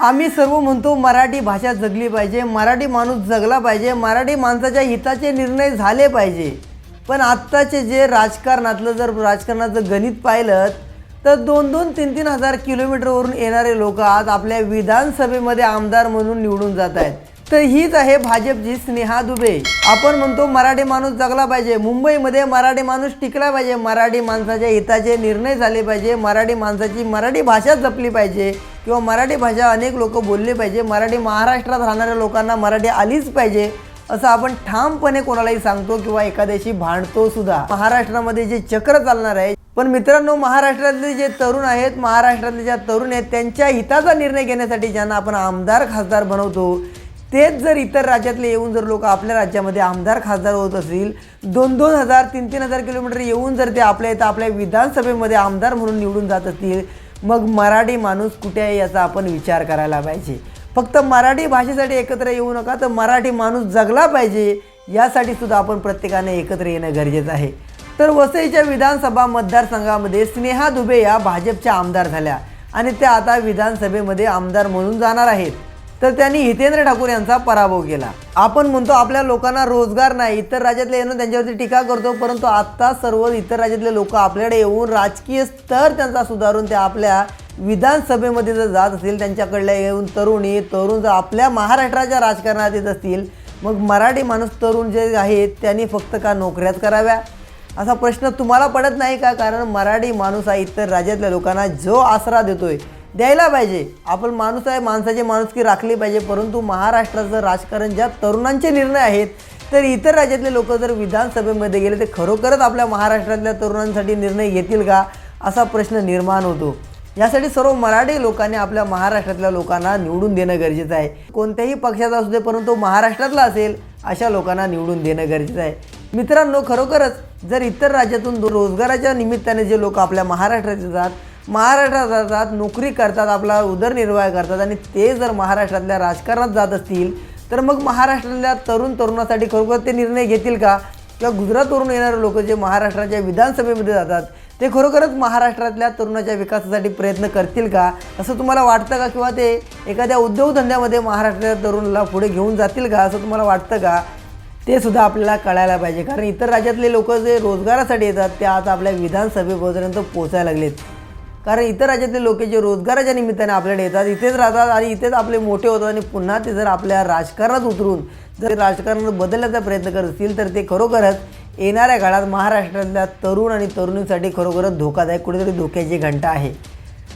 आम्ही सर्व म्हणतो मराठी भाषा जगली पाहिजे मराठी माणूस जगला पाहिजे मराठी माणसाच्या हिताचे निर्णय झाले पाहिजे. पण आत्ताचे जे राजकारणातलं जर राजकारणाचं गणित पाहिलं तर दोन दोन तीन तीन हजार किलोमीटरवरून येणारे लोक आज आपल्या विधानसभेमध्ये आमदार म्हणून निवडून जात आहेत. तर हीच आहे भाजपची स्नेहा दुबे. आपण म्हणतो मराठी माणूस जगला पाहिजे. मुंबईमध्ये मराठी माणूस टिकला पाहिजे. मराठी माणसाच्या हिताचे निर्णय झाले पाहिजे. मराठी माणसाची मराठी भाषा जपली पाहिजे. किंवा मराठी भाषा अनेक लोक बोलले पाहिजे. मराठी महाराष्ट्रात राहणाऱ्या लोकांना मराठी आलीच पाहिजे. असं आपण ठामपणे कोणालाही सांगतो किंवा एखाद्याशी भांडतो सुद्धा. महाराष्ट्रामध्ये जे चक्र चालणार आहे पण मित्रांनो महाराष्ट्रातले जे तरुण आहेत महाराष्ट्रातले ज्या तरुण आहेत त्यांच्या हिताचा निर्णय घेण्यासाठी ज्यांना आपण आमदार खासदार बनवतो तेच जर इतर राज्यातले येऊन जर लोक आपल्या राज्यामध्ये आमदार खासदार होत असतील दोन दोन हजार तीन तीन हजार किलोमीटर येऊन जर ते आपल्या इथं आपल्या विधानसभेमध्ये आमदार म्हणून निवडून जात असतील मग मराठी माणूस कुठे आहे याचा आपण विचार करायला पाहिजे. फक्त मराठी भाषेसाठी एकत्र येऊ नका तर मराठी माणूस जगला पाहिजे यासाठी सुद्धा आपण प्रत्येकाने एकत्र येणं गरजेचं आहे. तर वसईच्या विधानसभा मतदारसंघामध्ये स्नेहा दुबे या भाजपच्या आमदार झाल्या आणि त्या आता विधानसभेमध्ये आमदार म्हणून जाणार आहेत. तर त्यांनी हितेंद्र ठाकूर यांचा पराभव केला. आपण म्हणतो आपल्या लोकांना रोजगार नाही इतर राज्यातले येणं त्यांच्यावरती टीका करतो परंतु आत्ता सर्व इतर राज्यातले लोक आपल्याकडे येऊन राजकीय स्तर त्यांचा सुधारून ते आपल्या विधानसभेमध्ये जर जात असतील त्यांच्याकडल्या येऊन तरुणी तरुण जर आपल्या महाराष्ट्राच्या राजकारणात येत असतील मग मराठी माणूस तरुण जे आहेत त्यांनी फक्त का नोकऱ्याच कराव्या? असा प्रश्न तुम्हाला पडत नाही का? कारण मराठी माणूस हा इतर राज्यातल्या लोकांना जो आसरा देतोय द्यायला पाहिजे. आपण माणूस आहे माणसाची माणुसकी राखली पाहिजे परंतु महाराष्ट्राचं राजकारण ज्या तरुणांचे निर्णय आहेत तर इतर राज्यातले लोक जर विधानसभेमध्ये गेले तर खरोखरच आपल्या महाराष्ट्रातल्या तरुणांसाठी निर्णय घेतील का असा प्रश्न निर्माण होतो. यासाठी सर्व मराठी लोकांनी आपल्या महाराष्ट्रातल्या लोकांना निवडून देणं गरजेचं आहे. कोणत्याही पक्षाचा असू दे परंतु महाराष्ट्रातला असेल अशा लोकांना निवडून देणं गरजेचं आहे. मित्रांनो खरोखरच जर इतर राज्यातून रोजगाराच्या निमित्ताने जे लोक आपल्या महाराष्ट्रात येतात महाराष्ट्रात जातात नोकरी करतात आपला उदरनिर्वाह करतात आणि ते जर महाराष्ट्रातल्या राजकारणात जात असतील तर मग महाराष्ट्रातल्या तरुण तरुणासाठी खरोखर ते निर्णय घेतील का? किंवा गुजरातवरून येणारे लोक जे महाराष्ट्राच्या विधानसभेमध्ये जातात ते खरोखरच महाराष्ट्रातल्या तरुणाच्या विकासासाठी प्रयत्न करतील का? असं तुम्हाला वाटतं का? किंवा ते एखाद्या उद्योगधंद्यामध्ये महाराष्ट्रातल्या तरुणाला पुढे घेऊन जातील का? असं तुम्हाला वाटतं का? ते सुद्धा आपल्याला कळायला पाहिजे. कारण इतर राज्यातले लोक जे रोजगारासाठी येतात ते आता आपल्या विधानसभेपर्यंत पोचायला लागलेत. कारण इतर राज्यातले लोक जे रोजगाराच्या निमित्ताने आपल्याकडे येतात इथेच राहतात आणि इथेच आपले मोठे होतात आणि पुन्हा ते जर आपल्या राजकारणात उतरून जर राजकारणात बदलण्याचा प्रयत्न करत असतील तर ते खरोखरच येणाऱ्या काळात महाराष्ट्रातल्या तरुण आणि तरुणींसाठी खरोखरच धोकादायक कुठेतरी धोक्याची घंटा आहे.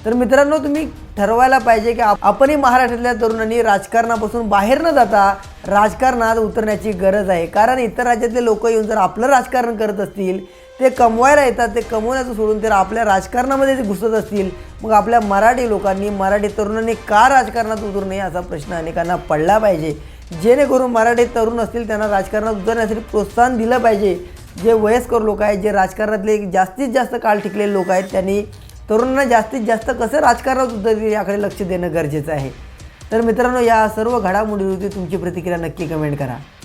तर मित्रांनो तुम्ही ठरवायला पाहिजे की आप- आपणही महाराष्ट्रातल्या तरुणांनी राजकारणापासून बाहेर न जाता राजकारणात उतरण्याची गरज आहे. कारण इतर राज्यातले लोक येऊन जर आपलं राजकारण करत असतील ते कमवायला येतात ते कमवण्याचं सोडून तर आपल्या राजकारणामध्ये ते घुसत असतील. मग आपल्या मराठी लोकांनी मराठी तरुणांनी का राजकारणात उतरू नये असा प्रश्न अनेकांना पडला पाहिजे. जेणेकरून मराठी तरुण असतील त्यांना राजकारणात उतरण्यासाठी प्रोत्साहन दिलं पाहिजे. जे वयस्कर लोक आहेत जे राजकारणातले जास्तीत जास्त काळ टिकलेले लोक आहेत त्यांनी तरुणांना जास्तीत जास्त कसं राजकारणात उतरतील याकडे लक्ष देणं गरजेचं आहे. तर मित्रांनो या सर्व घडामोडीवरती तुमची प्रतिक्रिया नक्की कमेंट करा.